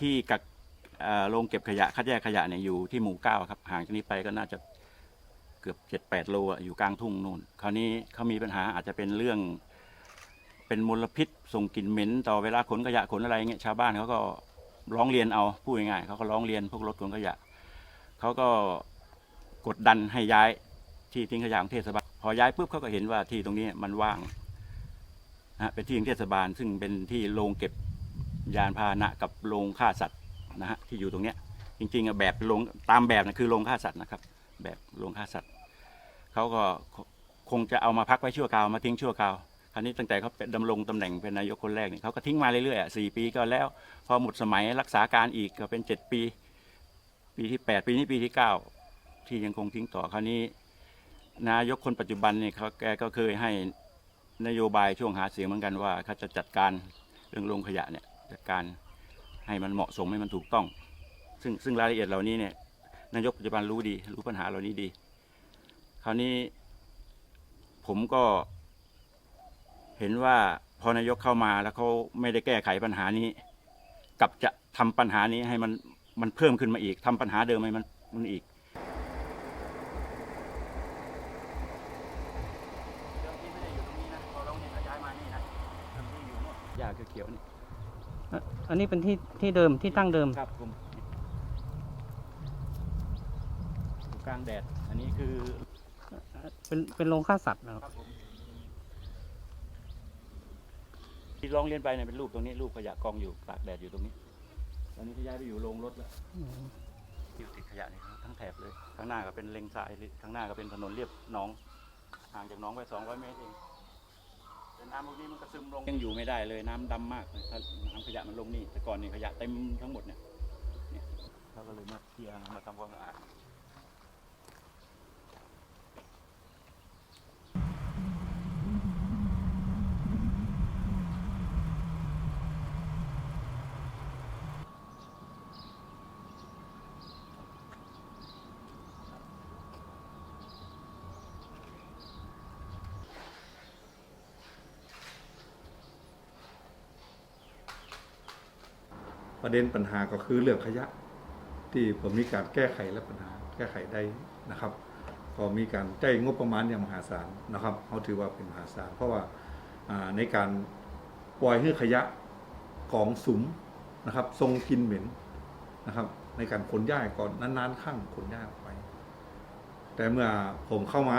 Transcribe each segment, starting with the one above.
ที่กักเอ่อโรงเก็บขยะคัดแยกขยะเนี่ยอยู่ที่หมู่เก้าครับห่างจากนี้ไปก็น่าจะเกือบเจ็ดแปดโลอะอยู่กลางทุ่งนู่น คราวนี้เขามีปัญหาอาจจะเป็นเรื่อง เป็นมลพิษส่งกลิ่นเหม็นต่อเวลาขนขยะขนอะไรเงี้ยชาวบ้านเขาก็ร้องเรียนเอาพูดง่ายๆเขาก็ร้องเรียนพวกรถขนขยะเขาก็กดดันให้ย้ายที่ทิ้งขยะของเทศบาลพอย้ายปุ๊บเขาก็เห็นว่าที่ตรงนี้มันว่างนะฮะเป็นที่ของเทศบาลซึ่งเป็นที่โรงเก็บ ยานพาหนะกับโรงฆ่าสัตว์นะฮะที่อยู่ตรงเนี้ยจริงๆอะแบบโรงตามแบบนะคือโรงฆ่าสัตว์นะครับ แบบโรงฆ่าสัตว์เขาก็คงจะเอามาพักไว้ชั่วคราวมาทิ้งชั่วคราวคราวนี้ตั้งแต่เขาเป็นดำรงตำแหน่งเป็นนายกคนแรกเนี่ยเขาก็ทิ้งมาเรื่อยๆอะสี่ปีก็แล้ว พอหมดสมัยรักษาการอีกก็เป็นเจ็ดปี ปีที่แปดปีนี้ปีที่เก้าที่ยังคงทิ้งต่อคราวนี้ นายกคนปัจจุบันเนี่ยเขาแกก็เคยให้นโยบายช่วงหาเสียงเหมือนกันว่าเขาจะจัดการเรื่องโรงขยะเนี่ย จัดการให้มันเหมาะสมให้มันถูกต้อง ซึ่งซึ่งรายละเอียดเหล่านี้เนี่ยนายกปัจจุบันรู้ดี รู้ปัญหาเหล่านี้ดี คราวนี้ผมก็เห็นว่าพอนายกเข้ามาแล้วเขาไม่ได้แก้ไขปัญหานี้กลับจะทำปัญหานี้ให้มันมันเพิ่มขึ้นมาอีกทำปัญหาเดิมให้มันมันอีกเดิมที่ไม่ได้อยู่ตรงนี้นะพอเราเนี่ยย้ายมานี่นะเดิมที่อยู่โน่นหญ้าเขียวๆนี่ อะอันนี้เป็นที่ที่เดิมที่ตั้งเดิม ครับผมอยู่กลางแดด อันนี้คือเป็นเป็นโรงฆ่าสัตว์นะครับครับผมที่ร้องเรียนไปเนี่ยเป็นรูปตรงนี้รูปขยะกองอยู่ตากแดดอยู่ตรงนี้ ตอนนี้เขาย้ายไปอยู่โรงรถแล้วอืมอยู่ติดขยะนี่ทั้งแถบเลย ข้างหน้าก็เป็นเลงทรายข้างหน้าก็เป็นถนนเรียบหนองห่างจากหนองไปสองร้อยเมตรเอง แต่น้ำพวกนี้มันก็ซึมลงยังอยู่ไม่ได้เลยน้ำดำมากเลยถ้าน้ำขยะมันลงนี่แต่ก่อนนี่ขยะเต็มทั้งหมดเนี่ยเนี่ยเขาก็เลยมาเคลียร์มาทำความสะอาด ประเด็นปัญหาก็คือเรื่องขยะ ที่ผมมีการแก้ไขและปัญหาแก้ไขได้นะครับ ก็มีการใช้งบประมาณอย่างมหาศาลนะครับเขาถือว่าเป็นมหาศาลเพราะว่าในการปล่อยให้ขยะของสุมนะครับทรงกลินเหม็นนะครับ ในการขนย้ายก่อนนานๆข้างขนย้ายออกไป แต่เมื่อผมเข้ามา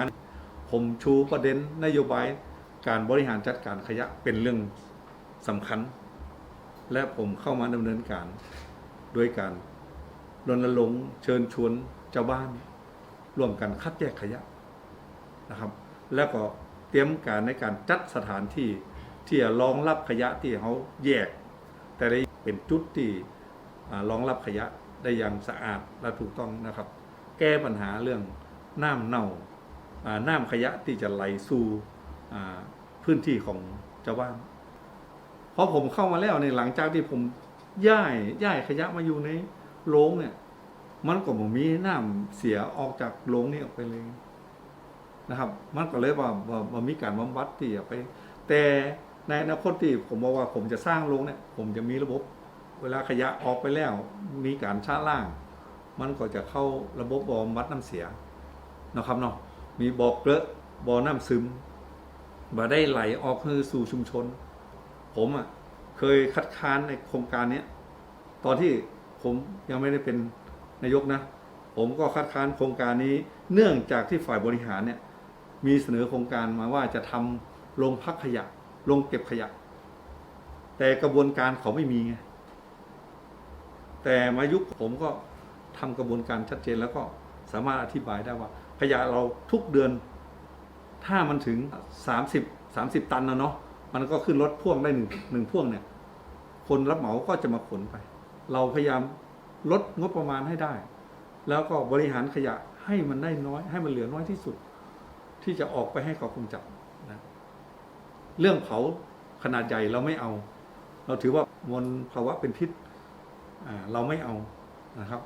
ผมชูประเด็นนโยบายการบริหารจัดการขยะเป็นเรื่องสำคัญ และผมเข้ามาดำเนินการโดยการรณรงค์เชิญชวนเจ้าบ้านร่วมกันคัดแยกขยะนะครับ แล้วก็เตรียมการในการจัดสถานที่ที่จะรองรับขยะที่เขาแยก แต่ได้เป็นจุดที่รองรับขยะได้อย่างสะอาดและถูกต้องนะครับ แก้ปัญหาเรื่องน้ำเน่าน้ำขยะที่จะไหลสู่พื้นที่ของเจ้าบ้าน พอผมเข้ามาแล้วในยหลังจากที่ผมย้ายย้ายขยะมาอยู่ในโรงเนี่ย มันก็บ่มีน้ำเสียออกจากโรงนี้ออกไปเลยนะครับ มันก็เลยว่าบ่มีการบำบัดที่จะไป แต่ในอนาคตที่ผมบอกว่าผมจะสร้างโรงเนี่ย ผมจะมีระบบ เวลาขยะออกไปแล้ว มีการชะล่าง มันก็จะเข้าระบบบำบัดน้ำเสียนะครับเนาะมีบ่อเกลอะบอน้ำซึมบ่ได้ไหลออกคือสู่ชุมชน ผมอะเคยคัดค้านในโครงการเนี้ยตอนที่ผมยังไม่ได้เป็นนายกนะ ผมก็คัดค้านโครงการนี้ เนื่องจากที่ฝ่ายบริหารเนี่ยมีเสนอโครงการมาว่าจะทำโรงพักขยะโรงเก็บขยะ แต่กระบวนการเขาไม่มีไงแต่มายุคผมก็ทำกระบวนการชัดเจนแล้วก็สามารถอธิบายได้ว่า ขยะเราทุกเดือน ถ้ามันถึง 30 30 ตันนะเนาะ มันก็ขึ้นรถพ่วงได้หนึ่งหนึ่งพ่วงเนี่ย คนรับเหมาก็จะมาขนไป เราพยายามลดงบประมาณให้ได้ แล้วก็บริหารขยะให้มันได้น้อย ให้มันเหลือน้อยที่สุด ที่จะออกไปให้เขาคงจับนะเรื่องเผาขนาดใหญ่เราไม่เอา เราถือว่ามลภาวะเป็นพิษเราไม่เอานะครับ